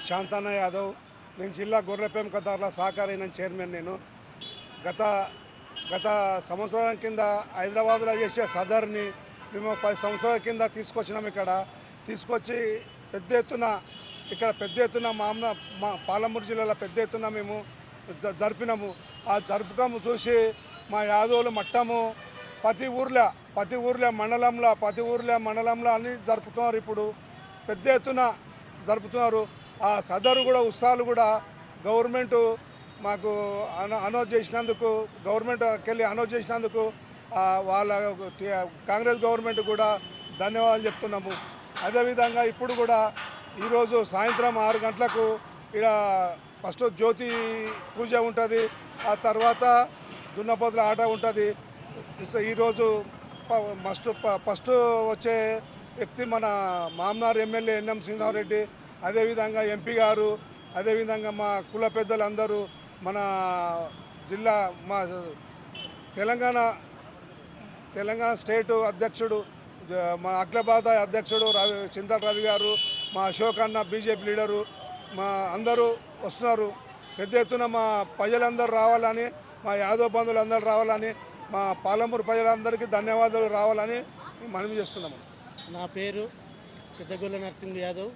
పేరు శాంతన్న యాదవ్ నేను జిల్లా గొర్రె పెంపకదారుల సహకారైన చైర్మన్ నేను. గత గత సంవత్సరం కింద హైదరాబాద్లో చేసే సదర్ని మేము పది సంవత్సరాల కింద తీసుకొచ్చినాం ఇక్కడ. తీసుకొచ్చి పెద్ద ఎత్తున ఇక్కడ పెద్ద ఎత్తున మా అమ్మ మా పాలమూరు జిల్లాలో పెద్ద ఎత్తున మేము జ- జరిపినాము. ఆ జరుపుకము చూసి మా యాదవులు మట్టము ప్రతి ఊర్లో ప్రతి ఊర్లో మండలంలో ప్రతి ఊర్లో మండలంలో అన్నీ జరుపుతున్నారు ఇప్పుడు. పెద్ద ఎత్తున జరుపుతున్నారు. ఆ సదరు కూడా ఉత్సవాలు కూడా గవర్నమెంట్ మాకు అన అనౌన్స్ చేసినందుకు గవర్నమెంట్కి వెళ్ళి అనౌన్స్ చేసినందుకు వాళ్ళ కాంగ్రెస్ గవర్నమెంట్ కూడా ధన్యవాదాలు చెప్తున్నాము. అదేవిధంగా ఇప్పుడు కూడా ఈరోజు సాయంత్రం ఆరు గంటలకు ఇక్కడ ఫస్ట్ జ్యోతి పూజ ఉంటుంది ఆ తర్వాత దున్నపోతుల ఆట ఉంటుంది. ఈరోజు మస్ట్ ప- ఫస్ట్ వచ్చే వ్యక్తి మన మామనార్ ఎమ్మెల్యే ఎన్ఎం సింహారెడ్డి అదేవిధంగా ఎంపీ గారు అదేవిధంగా మా కుల పెద్దలందరూ మన జిల్లా మా తెలంగాణ తెలంగాణ స్టేటు అధ్యక్షుడు మా అఖిలబాద అధ్యక్షుడు రవి చింతల రవి గారు మా అశోక్ అన్న బీజేపీ లీడరు మా అందరూ వస్తున్నారు. పెద్ద ఎత్తున మా ప్రజలందరూ రావాలని మా యాదవ్ బంధువులు అందరూ రావాలని మా పాలమూరు ప్రజలందరికీ ధన్యవాదాలు రావాలని మనవి చేస్తున్నాము. నా పేరు పెద్దగొల్ల నరసింహ యాదవ్.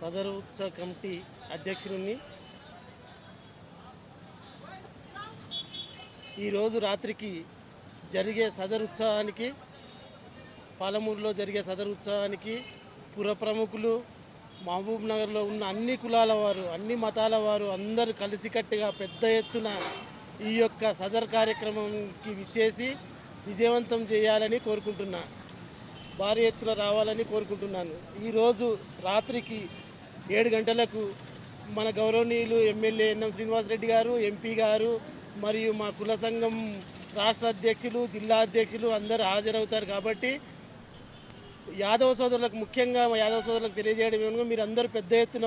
సదరు ఉత్సవ కమిటీ అధ్యక్షుడిని. ఈరోజు రాత్రికి జరిగే సదరు ఉత్సవానికి పాలమూరులో జరిగే సదరు ఉత్సవానికి పుర ప్రముఖులు మహబూబ్ నగర్లో ఉన్న అన్ని కులాల వారు అన్ని మతాల వారు అందరూ కలిసికట్టుగా పెద్ద ఎత్తున ఈ యొక్క సదర్ కార్యక్రమంకి విచ్చేసి విజయవంతం చేయాలని కోరుకుంటున్నా. భారీ ఎత్తున రావాలని కోరుకుంటున్నాను. ఈరోజు రాత్రికి ఏడు గంటలకు మన గౌరవనీయులు ఎమ్మెల్యే ఎన్ఎం శ్రీనివాసరెడ్డి గారు ఎంపీ గారు మరియు మా కుల సంఘం రాష్ట్ర అధ్యక్షులు జిల్లా అధ్యక్షులు అందరూ హాజరవుతారు కాబట్టి యాదవ సోదరులకు ముఖ్యంగా మా యాదవ సోదరులకు తెలియజేయడం ఏమనగా మీరు అందరూ పెద్ద ఎత్తున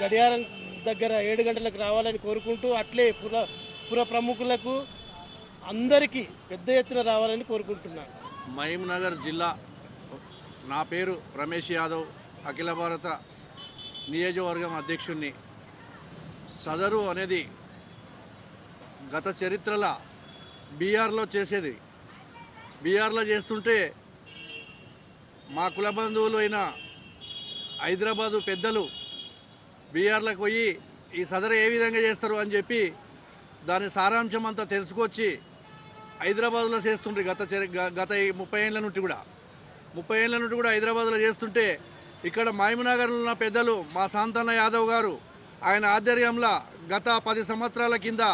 గడియారం దగ్గర ఏడు గంటలకు రావాలని కోరుకుంటూ అట్లే పుర పుర ప్రముఖులకు అందరికీ పెద్ద ఎత్తున రావాలని కోరుకుంటున్నాను మహీంనగర్ జిల్లా నా పేరు రమేష్ యాదవ్ అఖిల భారత నియోజకవర్గం అధ్యక్షుణ్ణి. సదరు అనేది గత చరిత్రల బీఆర్లో చేసేది. బీఆర్లో చేస్తుంటే మా కుల బంధువులు అయిన హైదరాబాదు పెద్దలు బీఆర్లకు పోయి ఈ సదరు ఏ విధంగా చేస్తారు అని చెప్పి దాని సారాంశం అంతా తెలుసుకొచ్చి హైదరాబాద్లో చేస్తుండ్రు గత చరి- గత ముప్పై ఏళ్ళ నుండి కూడా. ముప్పై ఏళ్ళ నుండి కూడా హైదరాబాద్లో చేస్తుంటే ఇక్కడ మాయమనగర్లో ఉన్న పెద్దలు మా సాంతన్న యాదవ్ గారు ఆయన ఆధ్వర్యంలో గత పది సంవత్సరాల కింద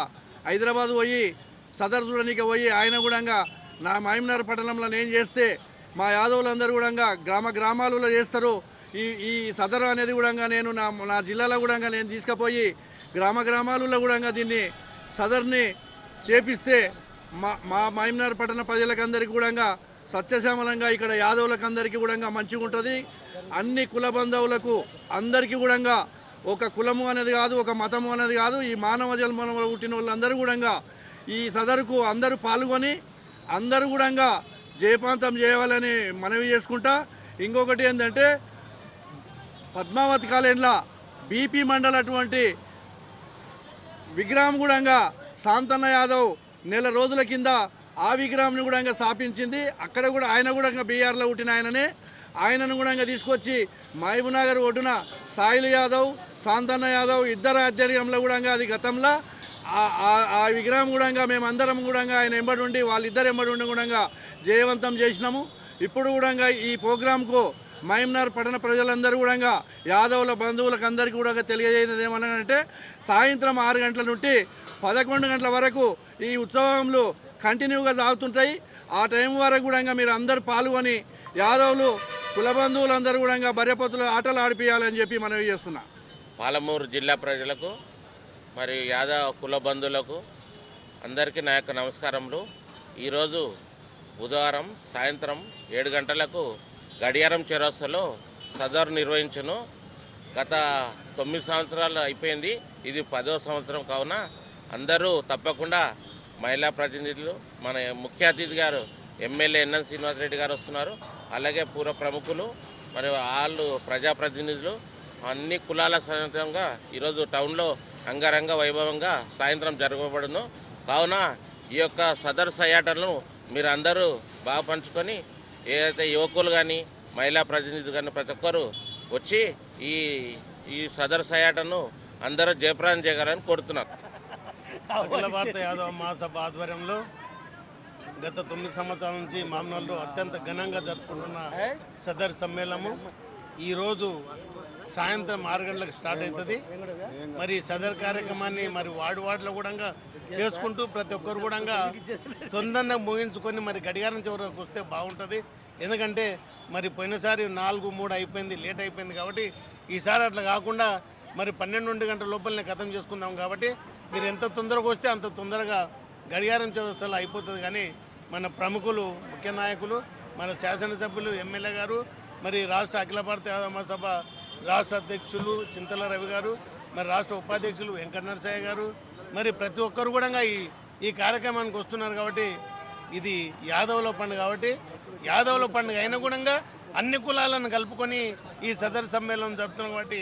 హైదరాబాద్ పోయి సదర్ చూడడానికి పోయి ఆయన కూడా నా మాయమనగర్ పట్టణంలో నేను చేస్తే మా యాదవులందరూ కూడా గ్రామ గ్రామాలలో చేస్తారు. ఈ ఈ సదరు అనేది కూడా నేను నా నా జిల్లాలో కూడా నేను తీసుకుపోయి గ్రామ గ్రామాలలో కూడా దీన్ని సదర్ని చేపిస్తే మా మా మాయమ్నార్ పట్టణ ప్రజలకందరికీ కూడా సత్యశ్యామలంగా ఇక్కడ యాదవులకు అందరికీ కూడా మంచిగా ఉంటుంది. అన్ని కుల బంధువులకు అందరికీ కూడా ఒక కులము అనేది కాదు ఒక మతము అనేది కాదు. ఈ మానవ జన్మలో పుట్టిన వాళ్ళందరూ కూడా ఈ సదరుకు అందరూ పాల్గొని అందరూ కూడా జయపాంతం చేయాలని మనవి చేసుకుంటా. ఇంకొకటి ఏంటంటే పద్మావతి కాలేజ్లో బీపీ మండల్ అటువంటి విగ్రహం కూడా శాంతన్న యాదవ్ నెల రోజుల కింద ఆ విగ్రహంని కూడా స్థాపించింది అక్కడ కూడా ఆయన కూడా బీఆర్లో పుట్టిన ఆయననే ఆయనను కూడా తీసుకొచ్చి మహబూబ్నగర్ ఒడ్డున సాయిల్ యాదవ్ శాంతన్న యాదవ్ ఇద్దరు ఆధ్వర్యంలో కూడా అది గతంలో ఆ- ఆ- విగ్రహం కూడా మేమందరం కూడా ఆయన ఎంబడి ఉండి వాళ్ళిద్దరు ఎంబడి ఉండి కూడా జయవంతం చేసినాము ఇప్పుడు కూడా ఈ ప్రోగ్రాంకు మహమ్నార్ పట్టణ ప్రజలందరూ కూడా యాదవుల బంధువులకు అందరికీ కూడా తెలియజేయదు ఏమనంటే సాయంత్రం ఆరు గంటల నుండి పదకొండు గంటల వరకు ఈ ఉత్సవంలో కంటిన్యూగా సాగుతుంటాయి. ఆ టైం వరకు కూడా మీరు అందరు పాల్గొని యాదవులు కుల బంధువులందరూ కూడా బర్రెపొత్తులు ఆటలు ఆడిపియాలని చెప్పి మనవి చేస్తున్నా. పాలమూరు జిల్లా ప్రజలకు మరియు యాదవ కుల బంధువులకు అందరికీ నా యొక్క నమస్కారములు. ఈరోజు బుధవారం సాయంత్రం ఏడు గంటలకు గడియారం చౌరస్తాలో సదరు నిర్వహించను. గత తొమ్మిది సంవత్సరాలు అయిపోయింది. ఇది పదో సంవత్సరం కావున అందరూ తప్పకుండా మహిళా ప్రతినిధులు మన ముఖ్య అతిథి గారు ఎమ్మెల్యే ఎన్ఎన్ శ్రీనివాసరెడ్డి గారు వస్తున్నారు. అలాగే పూర్వ ప్రముఖులు మరియు వాళ్ళు ప్రజాప్రతినిధులు అన్ని కులాల సమేతంగా ఈరోజు టౌన్లో అంగరంగ వైభవంగా సాయంత్రం జరగబడును. కావున ఈ యొక్క సదరు సయాటలను మీరు అందరూ బాగా పంచుకొని ఏదైతే యువకులు కానీ మహిళా ప్రతినిధులు కానీ ప్రతి ఒక్కరు వచ్చి ఈ ఈ సదరు సయాటను అందరూ జయప్రదం చేయగలని కోరుతున్నారు అఖిల భారత యాదవ మహాసభ ఆధ్వర్యంలో గత తొమ్మిది సంవత్సరాల నుంచి మామూలు అత్యంత ఘనంగా జరుపుకుంటున్న సదర్ సమ్మేళనము. ఈరోజు సాయంత్రం ఆరు గంటలకు స్టార్ట్ అవుతుంది. మరి సదర్ కార్యక్రమాన్ని మరి వార్డు వార్డులో కూడా చేసుకుంటూ ప్రతి ఒక్కరు కూడా తొందరగా ముగించుకొని మరి గడియారం చివరకు వస్తే బాగుంటుంది. ఎందుకంటే మరి పోయినసారి నాలుగు మూడు అయిపోయింది లేట్ అయిపోయింది కాబట్టి ఈసారి అట్లా కాకుండా మరి పన్నెండు గంటల లోపలనే ఖతం చేసుకుందాం కాబట్టి మీరు ఎంత తొందరగా వస్తే అంత తొందరగా గడియారం వ్యవస్థలో అయిపోతుంది. కానీ మన ప్రముఖులు ముఖ్య నాయకులు మన శాసనసభ్యులు ఎమ్మెల్యే గారు మరి రాష్ట్ర అఖిల భారత మహాసభ రాష్ట్ర అధ్యక్షులు చింతల రవి గారు మరి రాష్ట్ర ఉపాధ్యక్షులు వెంకట నరసయ్య గారు మరి ప్రతి ఒక్కరు కూడా ఈ ఈ కార్యక్రమానికి వస్తున్నారు కాబట్టి ఇది యాదవుల పండుగ కాబట్టి యాదవుల పండుగ అయిన కూడా అన్ని కులాలను కలుపుకొని ఈ సదరు సమ్మేళనం జరుపుతున్నాం కాబట్టి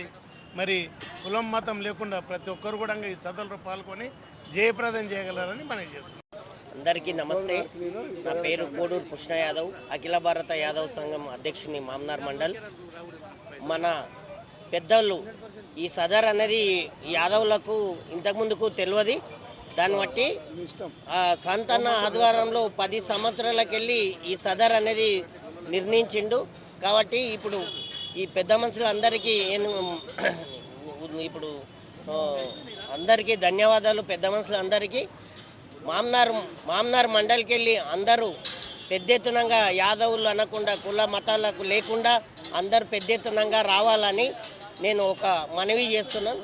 మరి కులం మతం లేకుండా ప్రతి ఒక్కరు కూడా ఈ సదరులో పాల్గొని జయప్రదం చేయగలరని మనం చేస్తున్నాం. అందరికీ నమస్తే. నా పేరు కోడూరు కృష్ణ యాదవ్ అఖిల భారత యాదవ్ సంఘం అధ్యక్షుని మామ్నార్ మండల్. మన పెద్దలు ఈ సదర్ అనేది యాదవులకు ఇంతకుముందుకు తెలియదు. దాన్ని బట్టి ఆ సంతన్న ఆధ్వర్యంలో పది సంవత్సరాలకెళ్ళి ఈ సదర్ అనేది నిర్ణయించిండు. కాబట్టి ఇప్పుడు ఈ పెద్ద మనుషులందరికీ నేను ఇప్పుడు అందరికీ ధన్యవాదాలు. పెద్ద మనుషులందరికీ మామ్నార్ మామ్నార్ మండలికి వెళ్ళి అందరూ పెద్ద ఎత్తునంగా యాదవులు అనకుండా కుల మతాలకు లేకుండా అందరు పెద్ద ఎత్తునంగా రావాలని నేను ఒక మనవి చేస్తున్నాను.